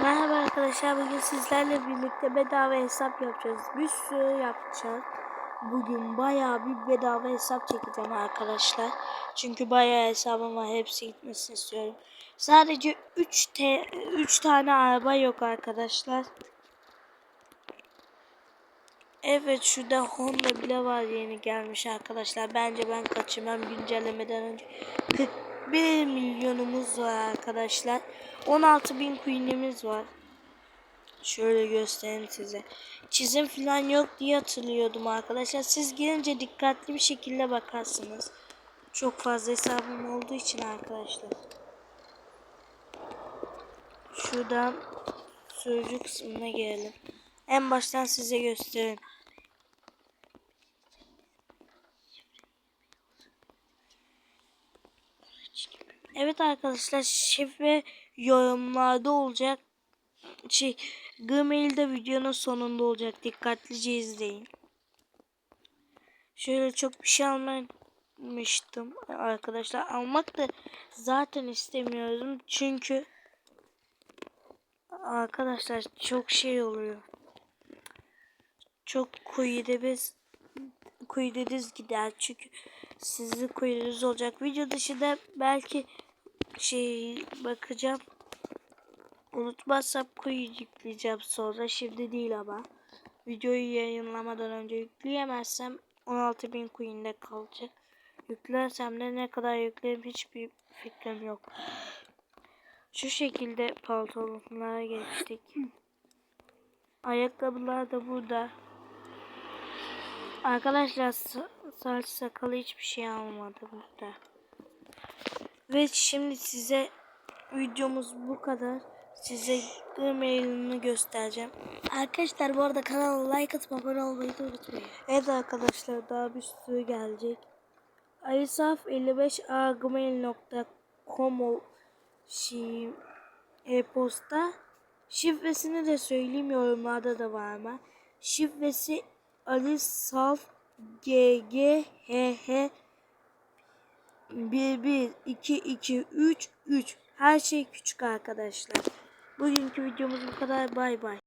Merhaba arkadaşlar bugün sizlerle birlikte bedava hesap yapacağız. Bir sürü yapacağız. Bugün bayağı bir bedava hesap çekeceğim arkadaşlar. Çünkü bayağı hesabım var hepsi gitmesini istiyorum. Sadece 3 te 3 tane araba yok arkadaşlar. Evet şurada Honda bile var yeni gelmiş arkadaşlar. Bence ben kaçırmam güncellemeden önce. 41 milyonumuz var arkadaşlar. 16 bin coin'imiz var. Şöyle göstereyim size. Çizim falan yok diye hatırlıyordum arkadaşlar. Siz girince dikkatli bir şekilde bakarsınız. Çok fazla hesabım olduğu için arkadaşlar. Şuradan sürücü kısmına gelelim. En baştan size göstereyim. Evet arkadaşlar şifre yorumlarda olacak. Şey Gmail de videonun sonunda olacak. Dikkatlice izleyin. Şöyle çok bir şey almamıştım arkadaşlar. Almak da zaten istemiyordum. Çünkü arkadaşlar çok şey oluyor. Çok kuyuda biz kuyudunuz gider. Çünkü sizin kuyudunuz olacak. Video dışında belki şey bakacağım. Unutmazsam kuyu yükleyeceğim sonra. Şimdi değil ama. Videoyu yayınlamadan önce yükleyemezsem 16.000 coin'de kalacak. Yüklersem de ne kadar yüklerim hiçbir fikrim yok. Şu şekilde pantolonlara geçtik. Ayakkabılar da burada. Arkadaşlar saç sakalı hiçbir şey almadı burada. Ve şimdi size videomuz bu kadar. Size e-mailini göstereceğim. Arkadaşlar bu arada kanala like atıp abone olmayı da unutmayın. Evet arkadaşlar daha bir sürü gelecek. alisaf55agmail.com şi e-posta şifresini de söyleyeyim yorumlarda da var ama şifresi alisaf gg hh 1 1 2 2 3 3 her şey küçük arkadaşlar. Bugünkü videomuz bu kadar. Bay bay.